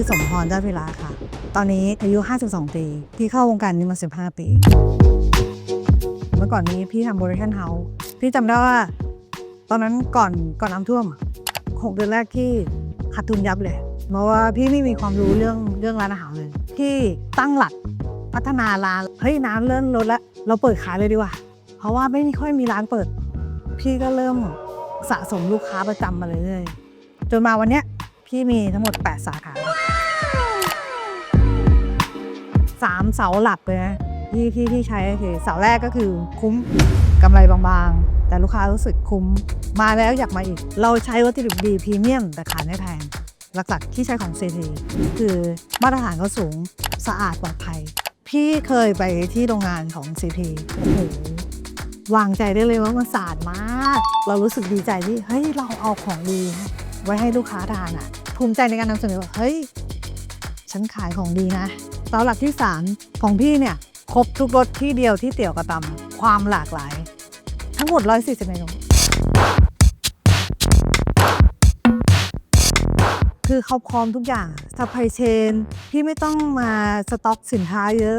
อสมพรเจ้าพิราค่ะ ตอนนี้อายุ 52 ปี พี่เข้าวงการนี้มา 15 ปี เมื่อก่อนนี้พี่ทำโปรดักชั่นเฮาส์พี่จำได้ว่า ตอนนั้นก่อนก่อนน้ำท่วมอะหกเดือนแรกที่ขาดทุนยับเลย เพราะว่าพี่ไม่มีความรู้เรื่องเรื่องร้านอาหารเลยพี่ตั้งหลักพัฒนาร้าน เฮ้ยน้ำเริ่มลดแล้วเราเปิดขายเลยดีกว่า เพราะว่าไม่ค่อยมีร้านเปิด พี่ก็เริ่มสะสมลูกค้าประจำมาเรื่อยๆจนมาวันเนี้ย พี่มีทั้งหมด 8 สาขาสามเสาหลักเลยนะที่ที่ที่ใช้ก็คือเสาแรกก็คือคุ้มกำไรบางๆ แต่ลูกค้ารู้สึกคุ้มมาแล้วอยากมาอีก เราใช้วัตถุดิบดีพรีเมียมแต่ขายไม่แพง หลักๆที่ใช้ของ CT คือมาตรฐานเขาสูงสะอาดปลอดภัย พี่เคยไปที่โรงงานของ CP โอ้โหวางใจได้เลยว่ามันสะอาดมาก เรารู้สึกดีใจที่เฮ้ยเราเอาของดี ไว้ให้ลูกค้าทานอะ ภูมิใจในการนำเสนอว่าเฮ้ย ฉันขายของดีนะเสาหลักที่ 3 ของพี่เนี่ย ครบทุกรสที่เดียวที่เตี๋ยวกระตำความหลากหลาย ทั้งหมด 140เมนูคือเขาพร้อมทุกอย่างซัพพลายเชนพี่ไม่ต้องมาสต็อกสินค้าเยอะ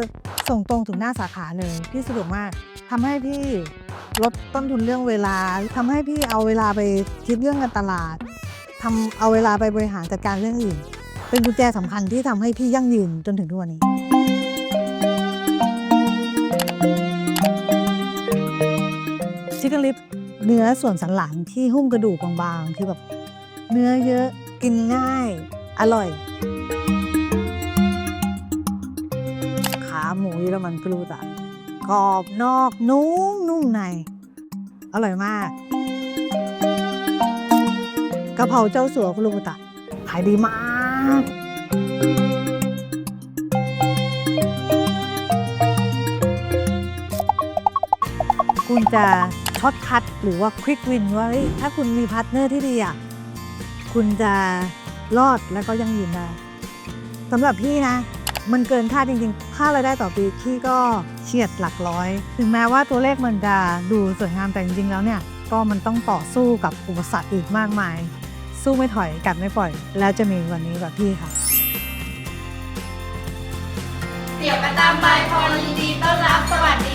ส่งตรงถึงหน้าสาขาเลย พี่สะดวกมากทำให้พี่ลดต้นทุนเรื่องเวลาทำให้พี่เอาเวลาไปคิดเรื่องการตลาด ทำเอาเวลาไปบริหารจัดการเรื่องอื่น เป็นกุญแจสำคัญที่ทำให้พี่ยั่งยืนจนถึงทุกวันนี้ ชิคเก้นลิปเนื้อส่วนสันหลังที่หุ้มกระดูกบางๆ คือแบบเนื้อเยอะกินง่าย อร่อย ขาหมูเยอรมันกรูตะกรอบนอกนุ่มนุ่มใน อร่อยมากกะเพราเจ้าสัวกรูตะขายดีมาก คุณจะช็อตคัดหรือว่าควิกวินว่าเฮ้ยถ้าคุณมีพาร์ทเนอร์ที่ดีอะคุณจะรอดแล้วก็ยังยืนได้สำหรับพี่นะ มันเกินคาดจริงๆ ค่ารายได้ต่อปีพี่ก็เฉียดหลักร้อย ถึงแม้ว่าตัวเลขมันจะดูสวยงามแต่จริงๆแล้วเนี่ย ก็มันต้องต่อสู้กับอุปสรรคอีกมากมาย สู้ไม่ถอยกัดไม่ปล่อย แล้วจะมีวันนี้แบบพี่ค่ะ เดี๋ยวกระตามบพรยินดีต้อนรับสวัสดี